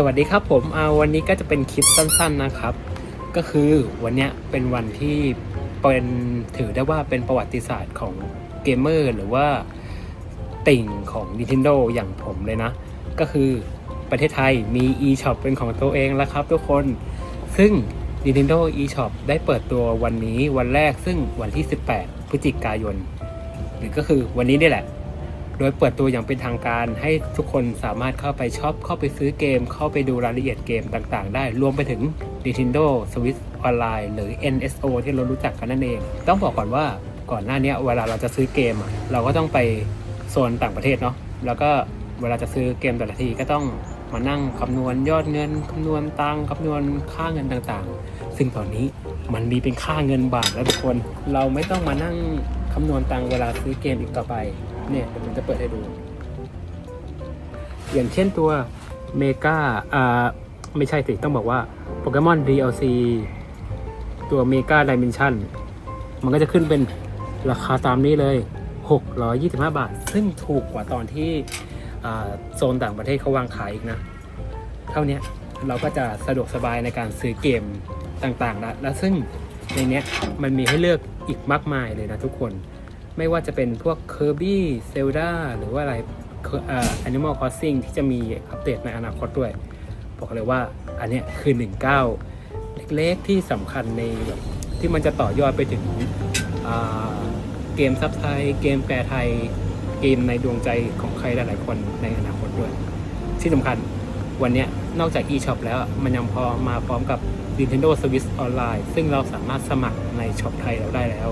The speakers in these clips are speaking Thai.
สวัสดีครับผมเอาวันนี้ก็จะเป็นคลิปสั้นๆนะครับ ก็คือวันเนี้ยเป็นวันที่เป็นถือได้ว่าเป็นประวัติศาสตร์ของเกมเมอร์หรือว่าติ่งของ Nintendo อย่างผมเลยนะ ก็คือประเทศไทยมี eShop เป็นของตัวเองแล้วครับทุกคน ซึ่ง Nintendo eShop ได้เปิดตัววันนี้วันแรกซึ่งวันที่ 18 พฤศจิกายน หรือก็คือวันนี้นี่แหละ โดยเปิดตัวอย่างเป็นทางการให้ทุกคนสามารถเข้าไปช็อป เข้าไปซื้อเกม เข้าไปดูรายละเอียดเกมต่างๆ ได้ รวมไปถึง Nintendo Switch Online หรือ NSO ที่เรารู้จักกันนั่นเอง ต้องบอกก่อนว่าก่อนหน้านี้เวลาเราจะซื้อเกม เราก็ต้องไปโซนต่างประเทศเนาะแล้วก็เวลาจะซื้อเกมแต่ละทีก็ต้องมานั่งคำนวณยอดเงินคำนวณตังคำนวณค่าเงินต่างๆ ซึ่งตอนนี้มันมีเป็นค่าเงินบาทแล้วทุกคน เราไม่ต้องมานั่งคำนวณตังเวลาซื้อเกมอีกต่อไป เนี่ยเดี๋ยวผมจะเปิดให้ดู อย่างเช่นตัวเมกาอ่าไม่ใช่สิ ต้องบอกว่าโปเกมอน DLC ตัวเมกาดิเมนชันมันก็จะขึ้นเป็นราคาตามนี้เลย 625 บาท ซึ่งถูกกว่าตอนที่โซนต่างประเทศเขาวางขายอีกนะ เท่านี้เราก็จะสะดวกสบายในการซื้อเกมต่างๆแล้วและซึ่งในเนี้ยมันมีให้เลือกอีกมากมายเลยนะทุกคน ไม่ว่าจะเป็นพวก Kirby Zelda หรือว่าอะไรอ่อ Animal Crossing ที่จะมีอัปเดตในอนาคตด้วย บอกเลยว่าอันเนี้ยคือหนึ่งก้าเล็กๆที่สำคัญในแบบที่มันจะต่อยอดไปถึงเกมซับไทย เกมแปลไทย เกมในดวงใจของใครหลายๆคนในอนาคตด้วย ที่สำคัญวันนี้นอกจาก eShop แล้วมันยังพอมาพร้อมกับ Nintendo Switch Online ซึ่งเราสามารถสมัครในช็อปไทยเราได้แล้ว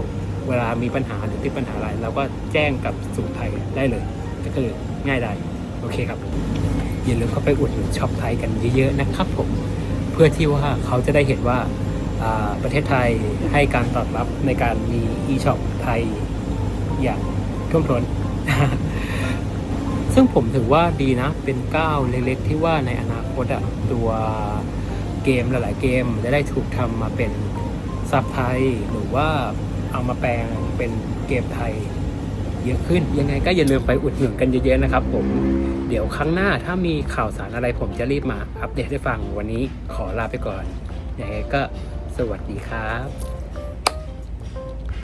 เวลามีปัญหาหรือติดปัญหาอะไรเราก็แจ้งกับศูนย์ไทยได้เลย ก็คือง่ายได้โอเคครับอย่าลืมเข้าไปอุดหนุนช็อปไทยกันเยอะๆนะครับผมเพื่อที่ว่าเขาจะได้เห็นว่าอ่าประเทศไทยให้การตอบรับในการมี e-shop ไทยอย่างท่วมท้น ซึ่งผมถือว่าดีนะ เป็นก้าวเล็กๆ ที่ว่าในอนาคตอะตัวเกมหลายๆเกมจะได้ถูกทำมาเป็นซับไทยหรือว่า เอามาแปลงเป็นเกมไทยเยอะขึ้น ยังไงก็อย่าลืมไปอุดหนุนกันเยอะๆนะครับผมเดี๋ยวครั้งหน้าถ้ามีข่าวสารอะไรผมจะรีบมาอัปเดตให้ฟังวันนี้ขอลาไปก่อนยังไงก็สวัสดีครับ